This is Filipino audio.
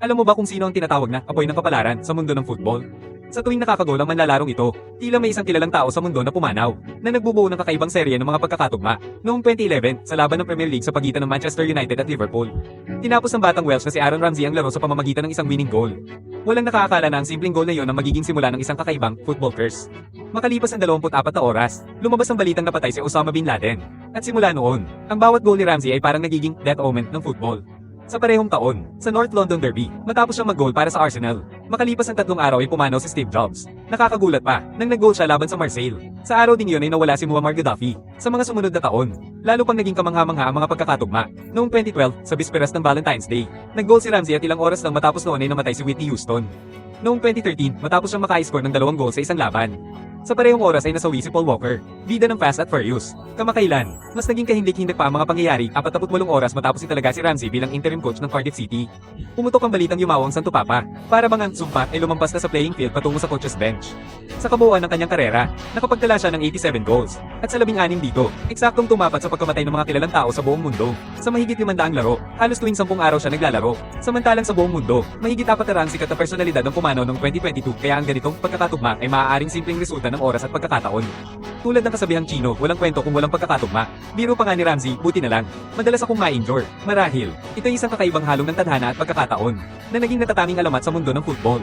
Alam mo ba kung sino ang tinatawag na apoy ng kapalaran sa mundo ng football? Sa tuwing nakakagol ang manlalarong ito, tila may isang kilalang tao sa mundo na pumanaw, na nagbubuo ng kakaibang serye ng mga pagkakatugma. Noong 2011, sa laban ng Premier League sa pagitan ng Manchester United at Liverpool. Tinapos ng batang Welsh na si Aaron Ramsey ang laro sa pamamagitan ng isang winning goal. Walang nakakakala na ang simpleng goal na iyon ang magiging simula ng isang kakaibang football curse. Makalipas ang 24 na oras, lumabas ang balitang napatay si Osama Bin Laden. At simula noon, ang bawat goal ni Ramsey ay parang nagiging death omen ng football. Sa parehong taon, sa North London Derby, matapos siyang mag-goal para sa Arsenal. Makalipas ang tatlong araw ay pumanaw si Steve Jobs. Nakakagulat pa, nang nag-goal siya laban sa Marseille. Sa araw ding yun ay nawala si Muammar Gaddafi. Sa mga sumunod na taon, lalo pang naging kamangha-mangha ang mga pagkakatugma. Noong 2012, sa bisperas ng Valentine's Day, nag-goal si Ramsey at ilang oras lang matapos noon ay namatay si Whitney Houston. Noong 2013, matapos siyang maka-score ng dalawang goal sa isang laban. Sa parehong oras ay nasawi si Paul Walker, bida ng Fast at Furious. Kamakailan, mas naging kahindik-hindik pa ang mga pangyayari 48 oras matapos italaga si Ramsey bilang interim coach ng Cardiff City. Pumutok ang balitang yumaw ang Santo Papa, para bang ang sumpa ay lumampas na sa playing field patungo sa coach's bench. Sa kabuuan ng kanyang karera, nakapagtala siya ng 87 goals, at sa labing-anim dito, eksaktong tumapat sa pagkamatay ng mga kilalang tao sa buong mundo. Sa mahigit 500 laro, halos tuwing 10 araw siya naglalaro. Samantalang sa buong mundo, mahigit apat na sikat na personalidad ang pumanaw noong 2022 kaya ang ganitong pagkakatugma ay maaaring simpleng resulta ng oras at pagkakataon. Tulad ng kasabihang Chino, walang kwento kung walang pagkakatugma. Biro pa nga ni Ramsey, buti na lang. Madalas akong ma-injure. Marahil, ito isang kakaibang halong ng tadhana at pagkakataon na naging natataming alamat sa mundo ng football.